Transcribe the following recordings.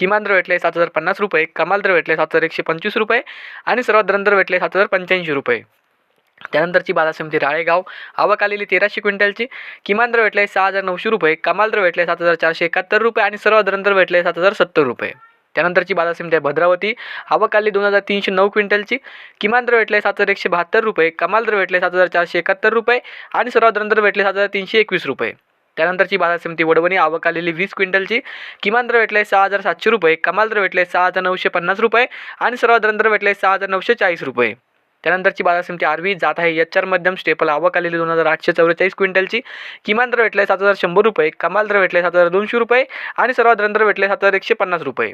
किमान दर भेटले सात हजार पन्नास रुपये कमाल दर भेटले सात हजार एकशे पंचवीस रुपये आणि सर्वात दर दर भेटले सात हजार पंच्याऐंशी रुपये. त्यानंतरची बाजार समिती राळेगाव आवक आलेली तेराशे क्विंटलची किमान दर भेटले सहा हजार नऊशे रुपये कमाल दर भेटले सात हजार चारशे एकाहत्तर रुपये आणि सर्वात दर दर भेटले सात हजार सत्तर रुपये. त्यानंतरची बाजार समिती आहे भद्रावती आवक आली दोन हजार तीनशे नऊ क्विंटलची किमान दर भेटले सात हजार एकशे बहात्तर रुपये कमाल दर भेटले सात हजार चारशे एकाहत्तर रुपये आणि सर्वात दर दर भेटले सात हजार तीनशे एकवीस रुपये. त्यानंतरची बाजार समिती वडवणी आवक आलेली वीस क्विंटलची. किमान दर भेटले सहा हजार सातशे रुपये कमाल दर भेटले सहा हजार नऊशे पन्नास रुपये आणि सर्वात दर दर भेटले सहा हजार नऊशे चाळीस रुपये. त्यानंतरची बाजार समिती आरवी जात आहे एच आर मध्यम स्टेपल आवक आलेली दोन हजार आठशे चौवेचाळीस क्विंटलची. किमान दर भेटले सात हजार शंभर रुपये कमाल दर भेटले सात हजार दोनशे रुपये आणि सर्वात दर भेटले सात हजार एकशे पन्नास रुपये.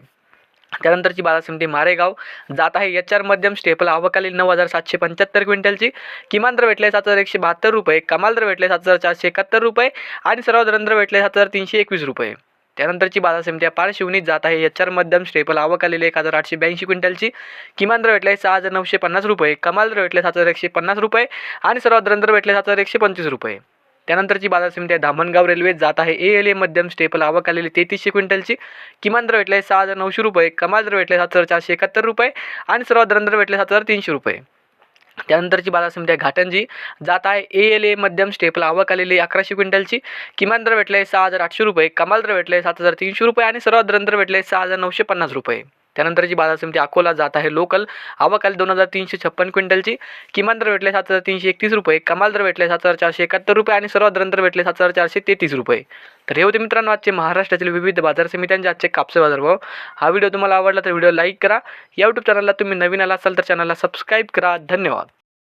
त्यानंतरची बाजार समिती मारेगाव. जात आहे एच आर मध्यम स्टेपल आवकालील नऊ हजार सातशे पंच्याहत्तर क्विंटलची. किमान दर भेटले सात हजार एकशे बहात्तर रुपये कमाल दर भेटले सात हजार चारशे एकाहत्तर रुपये आणि सर्व दर भेटले सात हजार तीनशे एकवीस रुपये. त्यानंतरची बाजार समिती पारशिवनीत जात आहे एच आर मध्यम स्टेपल आवक एक हजार आठशे ब्याऐंशी क्विंटलची. किमान दर भेटले सहा हजार नऊशे पन्नास रुपये कमाल दर भेटले सात हजार एकशे पन्नास रुपये आणि सर्वात दर भेटले सात हजार एकशे पंचवीस रुपये. त्यानंतरची बाजार समिती आहे धामणगाव रेल्वे. जात आहे ए एल ए मध्यम स्टेपल. आवक आलेली तेहतीसशे क्विंटलची. किमान दर भेटले सहा हजार नऊशे रुपये. कमाल दर भेटले सात हजार चारशे एकाहत्तर रुपये. आणि सर्वात दर भेटले सात हजार तीनशे रुपये. त्यानंतरची बाजार समिती आहे घाटंजी. जात आहे ए एल ए मध्यम स्टेपल. आवक आलेली अकराशे क्विंटलची. किमान दर भेटले सहा हजार आठशे रुपये. कमाल दर भेटले सात हजार तीनशे रुपये. आणि सर्वात दर भेटले सहा हजार नऊशे पन्नास रुपये. त्यानंतरची बाजार समिती अकोला जात आहे. लोकल आवक आली दोन हजार तीनशे छप्पन क्विंटलची. किमान दर भेटले सात हजार तीनशे एकतीस रुपये. कमाल दर भेटले सात हजार चारशे एकाहत्तर रुपये आणि सर्वात दर भेटले सात हजार चारशे तेहतीस रुपये. तर हे होते मित्रांनो आजचे महाराष्ट्रातील विविध बाजार समित्यांचे आजचे कापसे बाजारभाव हा व्हिडिओ तुम्हाला आवडला तर व्हिडिओ लाईक करा. या यूट्यूब चॅनलला तुम्ही नवीन आला असाल तर चॅनलला सबस्क्राईब करा. धन्यवाद.